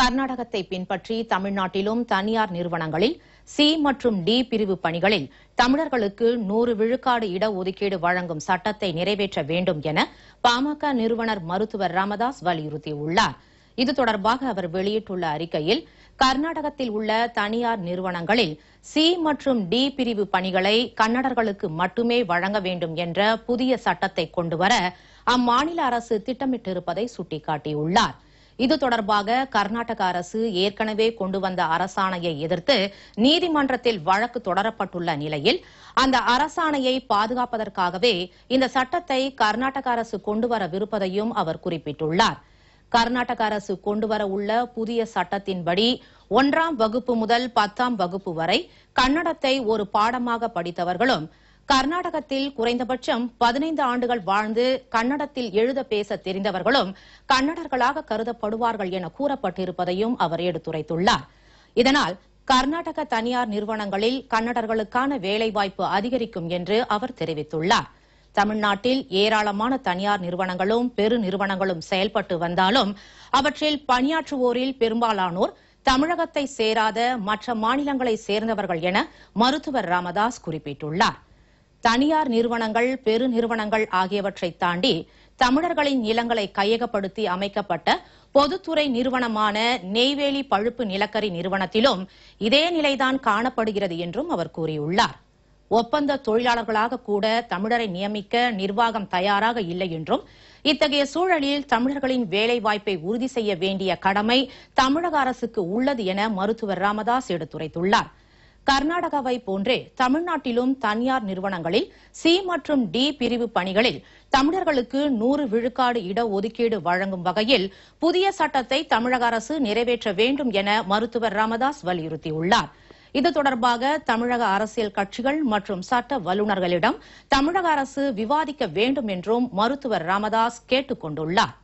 கர்நாடகத்தை பின்பற்றி தமிழ்நாட்டிலும் தனியார் நிறுவனங்களில் சி மற்றும் டி பிரிவு பணிகளில் தமிழர்களுக்கு நூறு விழுக்காடு இடஒதுக்கீடு வழங்கும் சட்டத்தை நிறைவேற்ற வேண்டும் என பாமக நிறுவனர் மருத்துவர் ராமதாஸ் வலியுறுத்தியுள்ளார். இது தொடர்பாக அவர் வெளியிட்டுள்ள அறிக்கையில் கர்நாடகத்தில் உள்ள தனியார் நிறுவனங்களில் சி மற்றும் டி பிரிவு பணிகளை கன்னடர்களுக்கு மட்டுமே வழங்க வேண்டும் என்ற புதிய சட்டத்தை கொண்டுவர அம்மாநில அரசு திட்டமிட்டிருப்பதை சுட்டிக்காட்டியுள்ளாா் இது தொடர்பாக கர்நாடக அரசு ஏற்கனவே கொண்டு வந்த அரசாணையை எதிர்த்து நீதிமன்றத்தில் வழக்கு தொடரப்பட்டுள்ள நிலையில் அந்த அரசாணையை பாதுகாப்பதற்காகவே இந்த சட்டத்தை கர்நாடக அரசு கொண்டுவரவிருப்பதையும் அவர் குறிப்பிட்டுள்ளார். கர்நாடக அரசு கொண்டுவர உள்ள புதிய சட்டத்தின்படி ஒன்றாம் வகுப்பு முதல் பத்தாம் வகுப்பு வரை கன்னடத்தை ஒரு பாடமாக படித்தவர்களும் கர்நாடகத்தில் குறைந்தபட்சம் பதினைந்து ஆண்டுகள் வாழ்ந்து கன்னடத்தில் எழுத பேச தெரிந்தவர்களும் கன்னடர்களாக கருதப்படுவார்கள் என கூறப்பட்டிருப்பதையும் அவர் எடுத்துரைத்துள்ளார். இதனால் கர்நாடக தனியார் நிறுவனங்களில் கன்னடர்களுக்கான வேலைவாய்ப்பு அதிகரிக்கும் என்று அவர் தெரிவித்துள்ளார். தமிழ்நாட்டில் ஏராளமான தனியார் நிறுவனங்களும் பெரு நிறுவனங்களும் செயல்பட்டு வந்தாலும் அவற்றில் பணியாற்றுவோரில் பெரும்பாலானோர் தமிழகத்தை சேராத மற்ற மாநிலங்களை சேர்ந்தவர்கள் என மருத்துவர் ராமதாஸ் குறிப்பிட்டுள்ளார். தனியார் நிறுவனங்கள் பெருநிறுவனங்கள் ஆகியவற்றை தாண்டி தமிழர்களின் நிலங்களை கையகப்படுத்தி அமைக்கப்பட்ட பொதுத்துறை நிறுவனமான நெய்வேலி பழுப்பு நிலக்கரி நிறுவனத்திலும் இதே நிலைதான் காணப்படுகிறது என்றும் அவர் கூறியுள்ளார். ஒப்பந்த தொழிலாளர்களாக கூட தமிழரை நியமிக்க நிர்வாகம் தயாராக இல்லை என்றும் இத்தகைய சூழலில் தமிழர்களின் வேலை வாய்ப்பை உறுதி செய்ய வேண்டிய கடமை தமிழக அரசுக்கு உள்ளது என மருத்துவர் ராமதாஸ் எடுத்துரைத்துள்ளாா் கர்நாடகாவை போன்றே தமிழ்நாட்டிலும் தனியார் நிறுவனங்களில் சி மற்றும் டி பிரிவு பணிகளில் தமிழர்களுக்கு நூறு விழுக்காடு இடஒதுக்கீடு வழங்கும் வகையில் புதிய சட்டத்தை தமிழக அரசு நிறைவேற்ற வேண்டும் என மருத்துவர் ராமதாஸ் வலியுறுத்தியுள்ளார். இது தொடர்பாக தமிழக அரசியல் கட்சிகள் மற்றும் சட்ட வல்லுநர்களிடம் தமிழக அரசு விவாதிக்க வேண்டும் என்றும் மருத்துவர் ராமதாஸ் கேட்டுக் கொண்டுள்ளார்.